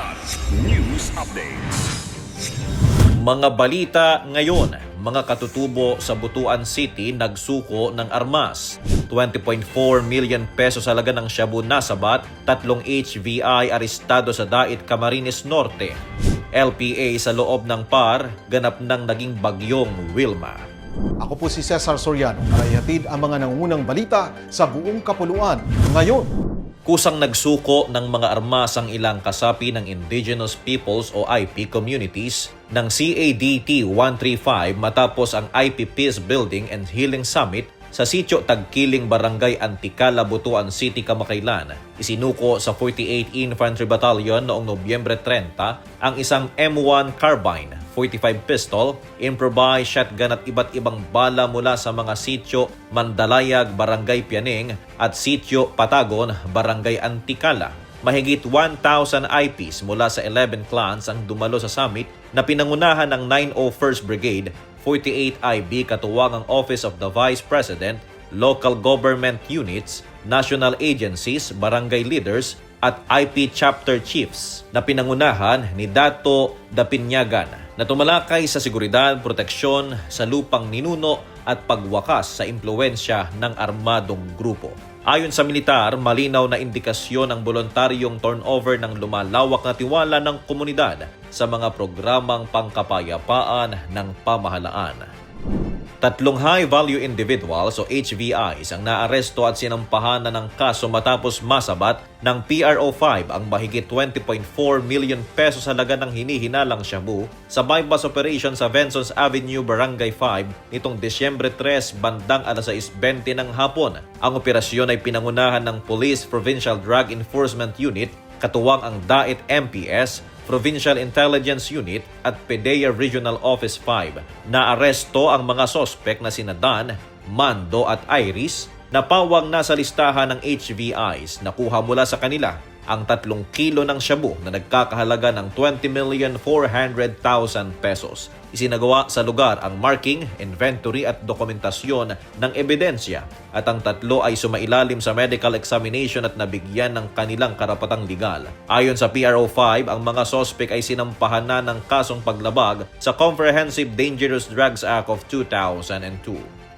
Kilat News Updates. Mga balita ngayon, mga katutubo sa Butuan City nagsuko ng armas. 20.4 million pesos halaga ng shabu nasabat, tatlong HVI arestado sa Dait Camarines Norte. LPA sa loob ng PAR, ganap ng naging bagyong Wilma. Ako po si Cesar Soriano para ihatid ang mga nangungunang balita sa buong kapuluan ngayon. Kusang nagsuko ng mga armas ang ilang kasapi ng Indigenous Peoples o IP communities ng CADT 135 matapos ang IP Peace Building and Healing Summit sa sitio Tagkiling Barangay Antikala, Butuan City, Kamakailan. Isinuko sa 48 Infantry Battalion noong Nobyembre 30 ang isang M1 carbine 45 pistol, improvised shotgun at iba't ibang bala mula sa mga sityo Mandalayag, Barangay Pianing at sityo Patagon, Barangay Antikala. Mahigit 1,000 IPs mula sa 11 clans ang dumalo sa summit na pinangunahan ng 901st Brigade, 48 IB katuwang ang Office of the Vice President, local government units, national agencies, barangay leaders, at IP chapter chiefs na pinangunahan ni Dato Dapinyagan na tumalakay sa seguridad, proteksyon sa lupang ninuno at pagwakas sa impluensya ng armadong grupo. Ayon sa militar, malinaw na indikasyon ang voluntaryong turnover ng lumalawak na tiwala ng komunidad sa mga programang pangkapayapaan ng pamahalaan. Tatlong high-value individuals o HVIs ang naaresto at sinampahan na ng kaso matapos masabat ng PRO5 ang mahigit 20.4 million pesos halaga ng hinihinalang shabu sa bypass operation sa Benson's Avenue, Barangay 5 nitong Disyembre 3 bandang alas 6.20 ng hapon. Ang operasyon ay pinangunahan ng Police Provincial Drug Enforcement Unit katuwang ang DAIT MPS Provincial Intelligence Unit at PDEA Regional Office 5. Naaresto ang mga sospek na sina Dan, Mando at Iris na pawang nasa listahan ng HVIs nakuha mula sa kanila ang tatlong kilo ng shabu na nagkakahalaga ng 20,400,000 pesos. Isinagawa sa lugar ang marking, inventory at dokumentasyon ng ebidensya at ang tatlo ay sumailalim sa medical examination at nabigyan ng kanilang karapatang legal. Ayon sa PRO5, ang mga sospek ay sinampahan na ng kasong paglabag sa Comprehensive Dangerous Drugs Act of 2002.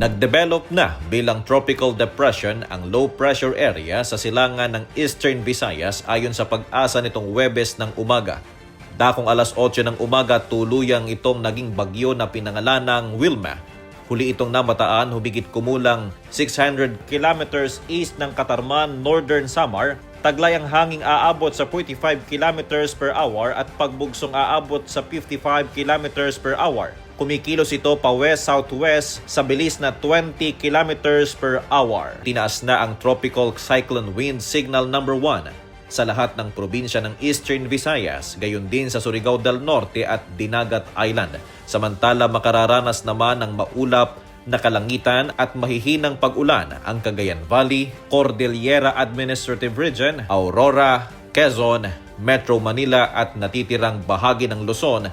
Nagdevelop na bilang tropical depression ang low pressure area sa silangan ng Eastern Visayas ayon sa pag-asa nitong Webes ng umaga. Dakong alas 8 ng umaga tuluyang itong naging bagyo na pinangalan ng Wilma. Huli itong namataan humigit kumulang 600 kilometers east ng Katarman, Northern Samar. Taglay ang hanging aabot sa 45 kilometers per hour at pagbugsong aabot sa 55 kilometers per hour. Kumikilos ito pa west-southwest sa bilis na 20 kilometers per hour. Tinaas na ang tropical cyclone wind signal number 1 sa lahat ng probinsya ng Eastern Visayas, gayon din sa Surigao del Norte at Dinagat Island. Samantala makararanas naman ng maulap na kalangitan at mahihinang pag-ulan ang Cagayan Valley, Cordillera Administrative Region, Aurora, Quezon, Metro Manila at natitirang bahagi ng Luzon